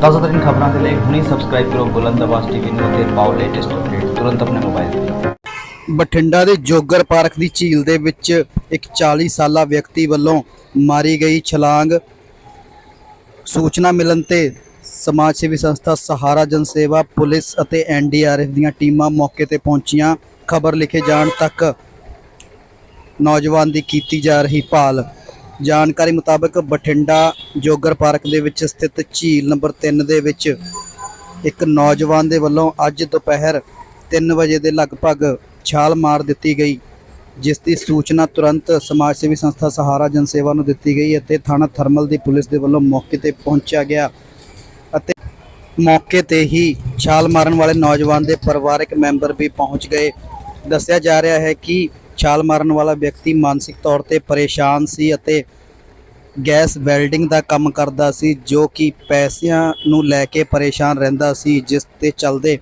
ਤਾਜ਼ਾ ਖਬਰਾਂ ਦੇ ਲਈ ਹੁਣੇ ਸਬਸਕ੍ਰਾਈਬ ਕਰੋ ਬੁਲੰਦ ਆਵਾਜ਼ ਟੀਵੀ ਨੂੰ ਅਤੇ ਪਾਓ ਲੇਟੈਸਟ ਅਪਡੇਟ ਤੁਰੰਤ ਆਪਣੇ ਮੋਬਾਈਲ ਤੇ। ਬਠਿੰਡਾ ਦੇ ਜੋਗਰ ਪਾਰਕ ਦੀ ਝੀਲ ਦੇ ਵਿੱਚ ਇੱਕ 40 ਸਾਲਾ ਵਿਅਕਤੀ ਵੱਲੋਂ ਮਾਰੀ ਗਈ ਛਲਾਂਗ। ਸੂਚਨਾ ਮਿਲਣ ਤੇ ਸਮਾਜ ਸੇਵੀ ਸੰਸਥਾ ਸਹਾਰਾ ਜਨ ਸੇਵਾ, ਪੁਲਿਸ ਅਤੇ ਐਨਡੀਆਰਐਫ ਦੀਆਂ ਟੀਮਾਂ ਮੌਕੇ ਤੇ ਪਹੁੰਚੀਆਂ। ਖਬਰ ਲਿਖੇ ਜਾਣ ਤੱਕ ਨੌਜਵਾਨ ਦੀ ਕੀਤੀ ਜਾ ਰਹੀ ਭਾਲ। ਜਾਣਕਾਰੀ ਮੁਤਾਬਕ ਬਠਿੰਡਾ ਜੋਗਰ ਪਾਰਕ ਦੇ ਵਿੱਚ ਸਥਿਤ ਝੀਲ ਨੰਬਰ 3 ਦੇ ਵਿੱਚ ਇੱਕ ਨੌਜਵਾਨ ਦੇ ਵੱਲੋਂ ਅੱਜ ਦੁਪਹਿਰ 3 ਵਜੇ ਦੇ ਲਗਭਗ ਛਾਲ ਮਾਰ ਦਿੱਤੀ ਗਈ, ਜਿਸ ਦੀ ਸੂਚਨਾ ਤੁਰੰਤ ਸਮਾਜ ਸੇਵੀ ਸੰਸਥਾ ਸਹਾਰਾ ਜਨ ਸੇਵਾ ਨੂੰ ਦਿੱਤੀ ਗਈ ਅਤੇ ਥਾਣਾ ਥਰਮਲ ਦੀ ਪੁਲਿਸ ਦੇ ਵੱਲੋਂ ਮੌਕੇ ਤੇ ਪਹੁੰਚਿਆ ਗਿਆ ਅਤੇ ਮੌਕੇ ਤੇ ਹੀ ਛਾਲ ਮਾਰਨ ਵਾਲੇ ਨੌਜਵਾਨ ਦੇ ਪਰਿਵਾਰਕ ਮੈਂਬਰ ਵੀ ਪਹੁੰਚ ਗਏ। ਦੱਸਿਆ ਜਾ ਰਿਹਾ ਹੈ ਕਿ ਛਾਲ ਮਾਰਨ ਵਾਲਾ ਵਿਅਕਤੀ ਮਾਨਸਿਕ ਤੌਰ ਤੇ ਪਰੇਸ਼ਾਨ ਸੀ ਅਤੇ ਗੈਸ ਵੈਲਡਿੰਗ ਦਾ ਕੰਮ ਕਰਦਾ ਸੀ, ਜੋ ਕਿ ਪੈਸਿਆਂ ਨੂੰ ਲੈ ਕੇ ਪਰੇਸ਼ਾਨ ਰਹਿੰਦਾ ਸੀ, ਜਿਸ ਤੇ ਚੱਲਦੇ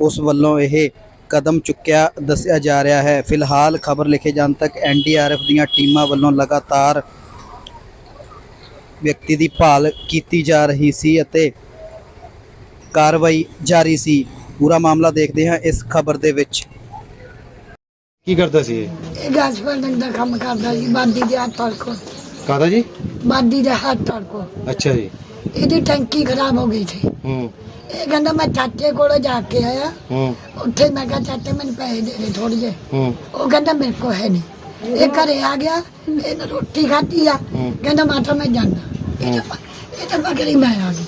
ਉਸ ਵੱਲੋਂ ਇਹ ਕਦਮ ਚੁੱਕਿਆ, ਦੱਸਿਆ ਜਾ ਰਿਹਾ ਹੈ। ਫਿਲਹਾਲ ਖਬਰ ਲਿਖੇ ਜਾਣ ਤੱਕ ਐਨਡੀਆਰਐਫ ਦੀਆਂ ਟੀਮਾਂ ਵੱਲੋਂ ਲਗਾਤਾਰ ਵਿਅਕਤੀ ਦੀ ਭਾਲ ਕੀਤੀ ਜਾ ਰਹੀ ਸੀ ਅਤੇ ਕਾਰਵਾਈ ਜਾਰੀ ਸੀ। ਪੂਰਾ ਮਾਮਲਾ ਦੇਖਦੇ ਹਾਂ ਇਸ ਖਬਰ ਦੇ ਵਿੱਚ। ਕੀ ਕਰਦਾ ਸੀ? ਇਹ ਇਹ ਗੈਸ ਵੈਲਡਿੰਗ ਦਾ ਕੰਮ ਕਰਦਾ ਸੀ ਬਾਦੀ ਦੇ ਹੱਥ ਤੜਕੋ ਕਾਦਾ ਜੀ? ਬਾਦੀ ਦੇ ਹੱਥ ਤੜਕੋ ਅੱਛਾ ਜੀ। ਇਹਦੀ ਟੈਂਕੀ ਖਰਾਬ ਹੋ ਗਈ ਸੀ। ਹੂੰ। ਇਹ ਕਹਿੰਦਾ ਮੈਂ ਚਾਚੇ ਕੋਲ ਜਾ ਕੇ ਆਇਆ। ਹੂੰ। ਉੱਥੇ ਮੈਂ ਕਿਹਾ ਚਾਚੇ ਮੈਨੂੰ ਪੈਸੇ ਦੇ ਦੇ ਥੋੜੇ ਜਿਹੇ। ਹੂੰ। ਉਹ ਕਹਿੰਦਾ ਮੇਰੇ ਕੋਲ ਹੈ ਨਹੀਂ। ਇਹ ਘਰੇ ਆ ਗਿਆ ਇਹਨੇ ਰੋਟੀ ਖਾਧੀ ਆ। ਹੂੰ। ਕਹਿੰਦਾ ਮਾਤਾ ਮੈਂ ਜਾਂਦਾ। ਇਹ ਤਾਂ ਇਹ ਤਾਂ ਮਗਰੀ ਮੈਂ ਆ ਗਈ।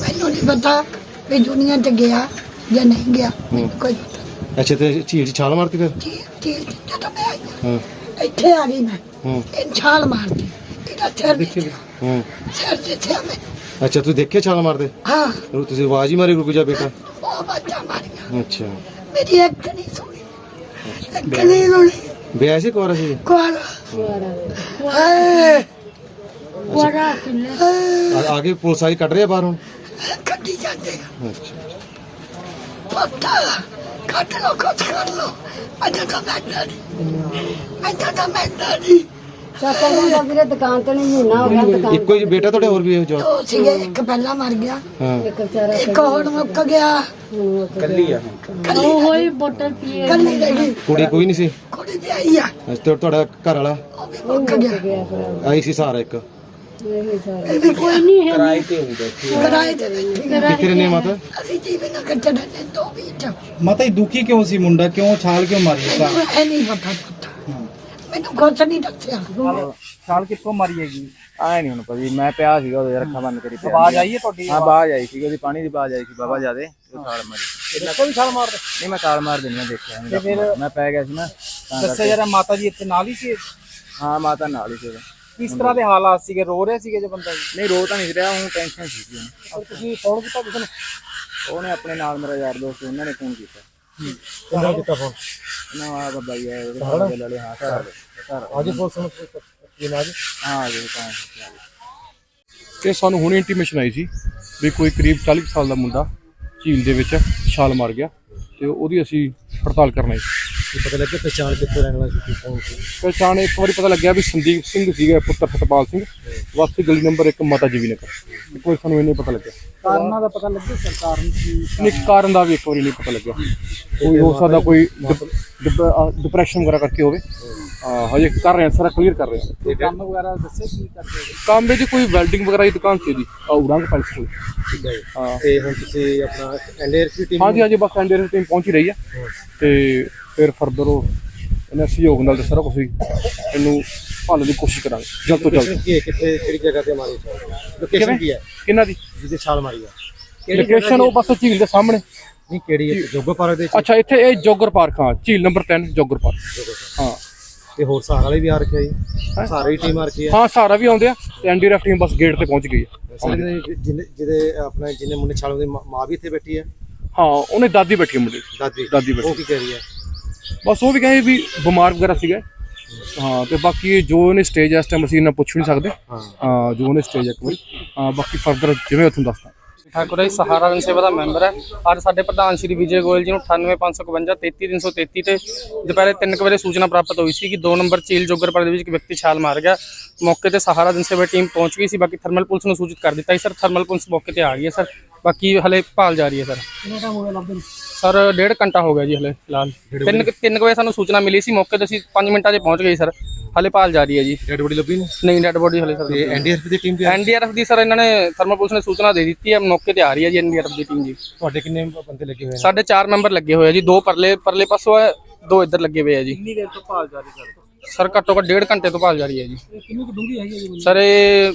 ਮੈਨੂੰ ਨਹੀਂ ਪਤਾ ਵੀ ਦੁਨੀਆ ਤੇ ਗਿਆ ਜਾਂ ਨਹੀਂ ਗਿਆ ਮੈਨੂੰ ਕੋਈ ਪਤਾ ਨਹੀਂ। ਅੱਛਾ ਤੇ ਝੀਲ 'ਚ ਛਾਲ ਮਾਰਤੀ ਫਿਰ ਠੀਕ ਠੀਕ ਜਦੋਂ ਮੈਂ ਆਈ ਹਾਂ ਹਾਂ, ਇੱਥੇ ਆ ਗਈ ਮੈਂ ਹੂੰ ਇਹ ਛਾਲ ਮਾਰਦੀ ਇਹਦਾ ਸਿਰ ਦੇਖੀ ਜਿੱਥੇ ਹੂੰ ਸਿਰ ਜਿੱਥੇ ਮੈਂ ਅੱਛਾ ਤੂੰ ਦੇਖਿਆ ਛਾਲ ਮਾਰਦੇ ਹਾਂ ਉਹ ਤੁਸੀਂ ਆਵਾਜ਼ ਹੀ ਮਾਰੀ ਰੁਕ ਜਾ ਬੇਟਾ ਉਹ ਬੱਚਾ ਮਾਰੀਆਂ ਅੱਛਾ ਮੇਰੀ ਇੱਕ ਨਹੀਂ ਸੁਣੀ ਇੱਕ ਨਹੀਂ ਸੁਣੀ ਵਿਆਹ ਸੀ ਕੋਰ ਸੀ ਕੋਲ ਹਾਏ ਆ- ਆਗੇ ਪੁਲਿਸ ਆਈ ਕੱਢ ਰਿਹਾ ਬਾਹਰ ਹੁਣ ਕੱਢੀ ਜਾਂਦੇ ਆ ਅੱਛਾ ਪੱਤਾ ਕੱਢ ਲੋ ਕੁਛ ਕਰ ਲੋ ਮੈਂ ਤਾਂ ਮੈਂ ਨਹੀਂ। ਮੈਂ ਤਾਂ ਮੈਂ ਨਹੀਂ। ਚਾਚਾ ਕਹਿੰਦਾ ਵੀਰੇ ਦੁਕਾਨ ਤੇ ਨਹੀਂ ਮਹੀਨਾ ਹੋ ਗਿਆ ਦੁਕਾਨ ਇੱਕੋ ਹੀ ਬੇਟਾ ਤੁਹਾਡੇ ਹੋਰ ਵੀ ਇਹ ਜੋ ਦੋ ਸੀਗੇ ਇੱਕ ਪਹਿਲਾਂ ਮਰ ਗਿਆ। ਹਾਂ। ਇੱਕ ਵਿਚਾਰਾ ਇੱਕ ਹੋਰ ਮੁੱਕ ਗਿਆ। ਉਹ ਹੋਈ ਬੋਤਲ ਪੀਏ। ਕੱਲੀ ਰਹੀ ਕੁੜੀ ਕੋਈ ਨਹੀਂ ਸੀ। ਕੁੜੀ ਵੀ ਆਈ ਆ। ਅੱਛਾ ਤੇ ਤੁਹਾਡਾ ਘਰ ਵਾਲਾ? ਉਹ ਵੀ ਮੁੱਕ ਗਿਆ। ਆਈ ਸੀ ਸਾਰਾ ਇੱਕ। ਸਾਰਾ ਕੋਈ ਨਹੀਂ ਹੈ ਕਿਰਾਏ ਤੇ ਬੈਠੀ ਕਿੱਥੇ ਰਹਿੰਦੇ ਮਾਤਾ? ਅਸੀਂ ਜੀਵਨ ਦੋ ਦੁਖੀ ਕਿਉਂ ਸੀ ਮੁੰਡਾ? ਕਿਉਂ ਛਾਲ ਕਿਉਂ ਮਾਰੀ ਮੈਨੂੰ ਇਹ ਨਹੀਂ ਪਤਾ ਪੁੱਤ। ਮੈਨੂੰ ਕੁਛ ਨਹੀਂ ਦੱਸਿਆ। ਛਾਲ ਕਿੱਥੋਂ ਮਾਰੀ ਹੈਗੀ? ਆਏ ਨਹੀਂ ਹੁਣ ਭਾਜੀ ਮੈਂ ਪਿਆ ਸੀਗਾ ਉਹਦੇ ਰੱਖਾ ਬੰਦ ਕਰੀ ਪਿਆ। ਆਵਾਜ਼ ਆਈ ਹੈ ਤੁਹਾਡੀ? ਹਾਂ ਬਾਜ ਆਈ ਸੀ ਉਹਦੀ ਪਾਣੀ ਦੀ ਬਾਜ ਆਈ ਸੀ ਬਾਬਾ ਜਿਆਦੇ ਉਹ ਛਾਲ ਮਾਰੀ। ਦੇਖੋ ਵੀ ਛਾਲ ਮਾਰਦੇ? ਨਹੀਂ ਮੈਂ ਛਾਲ ਮਾਰ ਮੈਂ ਦੇਖਿਆ ਮੈਂ ਪੈ ਗਿਆ ਸੀ ਨਾ ਦੱਸਿਆ। ਜਰਾ ਮਾਤਾ ਜੀ ਇੱਥੇ ਨਾਲ ਹੀ ਸੀ? ਹਾਂ ਮਾਤਾ ਨਾਲ ਹੀ ਸੀ। ਕਿਸ ਤਰ੍ਹਾਂ ਦੇ ਹਾਲਾਤ ਸੀਗੇ? ਰੋ ਰਹੇ ਸੀਗੇ ਜੇ ਬੰਦਾ ਜੀ? ਨਹੀਂ ਰੋ ਤਾਂ ਨਹੀਂ ਰਿਹਾ ਹੁਣ ਟੈਨਸ਼ਨ ਸੀ ਜੀ ਉਹਨੂੰ। ਔਰ ਤੁਸੀਂ ਫੋਨ ਕੀਤਾ ਕਿਸੇ ਨੂੰ? ਉਹਨੇ ਆਪਣੇ ਨਾਲ ਮੇਰਾ ਯਾਰ ਦੋਸਤ ਸੀ, ਉਹਨਾਂ ਨੇ ਫੋਨ ਕੀਤਾ। ਕਿੰਨਾ ਕੀਤਾ ਫੋਨ ਉਹਨਾਂ ਆ ਬੱਬਾ ਜੀ ਆਏ ਉਹਦੇ ਨਾਲ ਗੱਲ ਵਾਲੇ ਹਾਂ ਘਰ ਘਰ ਅੱਜ ਪੁਲਿਸ ਨੂੰ ਕੀ ਨਾਜ ਹਾਂ ਆ ਗਏ ਤਾਂ ਤੇ ਸਾਨੂੰ ਹੁਣੇ ਇੰਟੀਮੇਸ਼ਨ ਆਈ ਸੀ ਵੀ ਕੋਈ ਕਰੀਬ 40 ਕੁ ਸਾਲ ਦਾ ਮੁੰਡਾ ਝੀਲ ਦੇ ਵਿੱਚ ਛਾਲ ਮਾਰ ਗਿਆ ਤੇ ਉਹਦੀ ਅਸੀਂ ਪੜਤਾਲ ਕਰਨਾ ਸੀ ਪਤਾ ਲੱਗਿਆ ਪਛਾਣ ਕਿੱਥੇ ਰਹਿਣ ਵਾਲਾ ਸੀ ਪਹਿਚਾਣ ਇੱਕ ਵਾਰੀ ਪਤਾ ਲੱਗਿਆ ਵੀ ਸੰਦੀਪ ਸਿੰਘ ਸੀਗਾ ਪੁੱਤਰ ਸਤਪਾਲ ਸਿੰਘ। ਵਾਸੀ ਗਲੀ ਨੰਬਰ 1 ਮਾਤਾ ਜੀ ਵੀ ਨਗਰ ਇੱਕ ਵਾਰੀ ਸਾਨੂੰ ਇਹ ਨਹੀਂ ਪਤਾ ਲੱਗਿਆ। ਕਾਰਨਾਂ ਦਾ ਪਤਾ ਲੱਗਿਆ ਸਰਕਾਰ ਨੂੰ ਕੀ ਨਿਕ ਕਾਰਨ ਦਾ ਵੀ ਇੱਕ ਵਾਰੀ ਨਹੀਂ ਪਤਾ ਲੱਗਿਆ। ਕੋਈ ਹੋ ਸਕਦਾ ਕੋਈ ਡਿਪਰੈਸ਼ਨ ਵਗੈਰਾ ਕਰਕੇ ਹੋਵੇ। ਹਾਂ। ਹਜੇ ਕਰ ਰਹੇ ਹਾਂ ਸਾਰਾ ਕਲੀਅਰ ਕਰ ਰਹੇ ਹਾਂ ਕੋਈ ਕੰਮ ਵਗੈਰਾ ਦੱਸੇ ਕੀ ਕਰਦੇ ਹੋ? ਕੰਮ ਵਿੱਚ ਕੋਈ ਵੈਲਡਿੰਗ ਵਗੈਰਾ ਦੀ ਦੁਕਾਨ ਸੀ ਜੀ ਆ ਉਰੰਗ ਪੈਲਸ ਕੋਲ ਹਾਂ ਤੇ ਹੁਣ ਤੁਸੀਂ ਆਪਣਾ ਐਨਡੀਆਰਐਫ ਦੀ ਹਾਂਜੀ ਹਾਂਜੀ ਬਸ ਐਂਡਰ ਟੀਮ ਪਹੁੰਚ ਹੀ ਰਹੀ ਹੈ। ਤੇ ਫਿਰ ਫਰਦਰ ਉਹ ਇਹਨਾਂ ਸਹਿਯੋਗ ਨਾਲ ਤੇ ਸਾਰਾ ਕੁਝ ਇਹਨੂੰ ਭਾਲਣ ਦੀ ਕੋਸ਼ਿਸ਼ ਕਰਾਂਗੇ ਜਲਦ ਤੋਂ ਜਲਦ। ਕੀ ਹੈ? ਕਿੱਥੇ ਕਿਹੜੀ ਜਗ੍ਹਾ ਤੇ ਮਾਰੀ ਲੋਕੇਸ਼ਨ ਕੀ ਹੈ? ਕਿਹਨਾਂ ਦੀ? ਜਿਹਦੇ ਛਾਲ ਮਾਰੀ ਹੈ ਲੋਕੇਸ਼ਨ ਉਹ ਬਸ ਝੀਲ ਦੇ ਸਾਹਮਣੇ। ਨਹੀਂ ਕਿਹੜੀ ਹੈ? ਜੋਗੋ ਪਾਰਕ ਦੇ ਅੱਛਾ ਇੱਥੇ ਇਹ ਜੋਗਰ ਪਾਰਕ ਹਾਂ ਝੀਲ ਨੰਬਰ 3 ਜੋਗਰ ਪਾਰਕ। ਹਾਂ। ਤੇ ਹੋਰ ਸਹਾਰਾ ਵਾਲੇ ਵੀ ਆ ਰੱਖਿਆ ਜੀ? ਸਾਰੇ ਹੀ ਟੀਮ ਆ ਰੱਖੀ ਹੈ ਹਾਂ ਸਾਰਾ ਵੀ ਆਉਂਦੇ ਆ ਤੇ ਐਨਡੀਆਰਐਫ ਟੀਮ ਬਸ ਗੇਟ ਤੇ ਪਹੁੰਚ ਗਈ ਹੈ ਜਿਹਦੇ ਆਪਣੇ ਜਿਹਨੇ ਮੁੰਡੇ ਛਾਲ ਉਹਦੀ ਮਾਂ ਵੀ ਇੱਥੇ ਬੈਠੀ ਹੈ ਹਾਂ ਉਹਨੇ ਦਾਦੀ ਬੈਠੀ ਮੁੰਡੇ। ਦਾਦੀ। ਦਾਦੀ ਬੈਠੀ। ਉਹ ਕੀ ਕਹਿ ਰਹੀ ਹੈ ਬਸ ਉਹ ਵੀ ਕਹੇ ਵੀ ਬਿਮਾਰ ਵਗੈਰਾ ਸੀਗਾ। ਹਾਂ ਤੇ ਬਾਕੀ ਜੋ ਇਹਨੇ ਸਟੇਜ ਇਸ ਟਾਈਮ ਅਸੀਂ ਇਹਨਾਂ ਪੁੱਛ ਨਹੀਂ ਸਕਦੇ। ਹਾਂ। ਜੋ ਉਹਨੇ ਸਟੇਜ ਇੱਕ ਵਾਰੀ। ਹਾਂ ਬਾਕੀ ਫਰਦਰ ਜਿਵੇਂ ਤੁਹਾਨੂੰ ਦੱਸਦਾ। ਠਾਕੁਰ ਜੀ ਸਹਾਰਾ ਜਨ ਸੇਵਾ ਦਾ ਮੈਂਬਰ ਹੈ। ਅੱਜ ਸਾਡੇ ਪ੍ਰਧਾਨ ਸ਼੍ਰੀ ਵਿਜੇ ਗੋਇਲ ਜੀ ਨੂੰ 98552 33333 ਤੇ ਦੁਪਹਿਰੇ 3 ਵਜੇ ਸੂਚਨਾ ਪ੍ਰਾਪਤ ਹੋਈ ਸੀ ਕਿ 2 ਨੰਬਰ ਚੀਲ ਜੋਗਰਪੁਰ ਦੇ ਵਿੱਚ ਇੱਕ ਵਿਅਕਤੀ ਛਾਲ ਮਾਰ ਗਿਆ। ਮੌਕੇ ਤੇ ਸਹਾਰਾ ਜਨ ਸੇਵਾ ਟੀਮ ਪਹੁੰਚ ਗਈ ਸੀ ਬਾਕੀ ਥਰਮਲ ਪੁਲਿਸ ਨੂੰ ਸੂਚਿਤ ਕਰ ਦਿੱਤਾ ਸੀ। ਸਰ ਥਰਮਲ ਪੁਲਿਸ ਮੌਕੇ ਤੇ ਆ ਗਈ ਹੈ ਸਰ। ਬਾਕੀ ਹਲੇ ਭਾਲ ਜਾਰੀ ਹੈ ਸਰ। ਸਰ ਡੇਢ ਘੰਟਾ ਹੋ ਗਿਆ ਜੀ ਹਲੇ ਫਿਲਹਾਲ। ਤਿੰਨ ਕੁ- ਤਿੰਨ ਕੁ ਵਜੇ ਸਾਨੂੰ ਸੂਚਨਾ ਮਿਲੀ ਸੀ ਮੌਕੇ ਤੇ ਅਸੀਂ 5 ਮਿੰਟਾਂ 'ਚ ਪਹੁੰਚ ਗਏ ਸਰ। ਹਲੇ ਭਾਲ ਜਾਰੀ ਹੈ ਜੀ। ਡੈਡ ਬੋਡੀ ਲੱਭੀ ਨਹੀਂ? ਨਹੀਂ ਡੈਡ ਬੋਡੀ ਹਲੇ ਸਰ ਤੇ ਐਨਡੀਆਰਐਫ ਦੀ ਟੀਮ ਵੀ ਐਨਡੀਆਰਐਫ ਦੀ ਸਰ ਇਹਨਾਂ ਨੇ ਥਰਮਲ ਪੁਲਿਸ ਨੇ ਸੂਚਨਾ ਦੇ ਦਿੱਤੀ ਹੈ ਮੌਕੇ ਤੇ ਆ ਰਹੀ ਹੈ ਜੀ ਐਨਡੀਆਰਐਫ ਦੀ ਟੀਮ ਜੀ। ਤੁਹਾਡੇ ਕਿੰਨੇ ਬੰਦੇ ਲੱਗੇ ਹੋਏ ਸਾਡੇ ਚਾਰ ਮੈਂਬਰ ਲੱਗੇ ਹੋਏ ਆ ਜੀ ਦੋ ਪਰਲੇ ਪਰਲੇ ਪਾਸੋਂ ਹੈ ਦੋ ਇੱਧਰ ਲੱਗੇ ਹੋਏ ਆ ਜੀ। ਕਿੰਨੀ ਦੇਰ ਤੋਂ ਭਾਲ ਜਾਰੀ ਸਰ ਸਰ ਘੱਟੋ ਘੱਟ ਡੇਢ ਘੰਟੇ ਤੋਂ ਭਾਲ ਜਾਰੀ ਹੈ ਜੀ। ਕਿੰਨੀ ਕੁ ਡੂੰਗੀ ਹੈਗੀ ਜੀ ਸਰ ਇਹ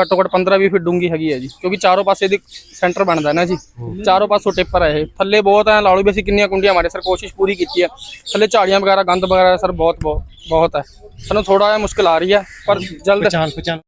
ਘੱਟੋ ਘੱਟ 15 20 ਫੀਟ ਡੂੰਗੀ ਹੈਗੀ ਹੈ ਜੀ ਕਿਉਂਕਿ ਚਾਰੋਂ ਪਾਸੇ ਦੀ ਸੈਂਟਰ ਬਣਦਾ ਹੈ ਨਾ ਜੀ। ਚਾਰੋਂ ਪਾਸੋਂ ਟਿੱਪਰ ਹੈ ਇਹ। ਥੱਲੇ ਬਹੁਤ ਹੈ ਲਾ ਲਓ ਵੀ ਅਸੀਂ ਕਿੰਨੀਆਂ ਕੁੰਡੀਆਂ ਮਾਰੇ ਸਰ ਕੋਸ਼ਿਸ਼ ਪੂਰੀ ਕੀਤੀ ਹੈ। ਥੱਲੇ ਝਾੜੀਆਂ ਵਗੈਰਾ ਗੰਦ ਵਗੈਰਾ ਸਰ ਬਹੁਤ ਬਹੁਤ ਬਹੁਤ ਹੈ। ਸਾਨੂੰ ਥੋੜਾ ਜਿਹਾ ਮੁਸ਼ਕਲ ਆ ਰਹੀ ਹੈ ਪਰ ਜਲਦ ਪਛਾਣ ਪਛਾਣ।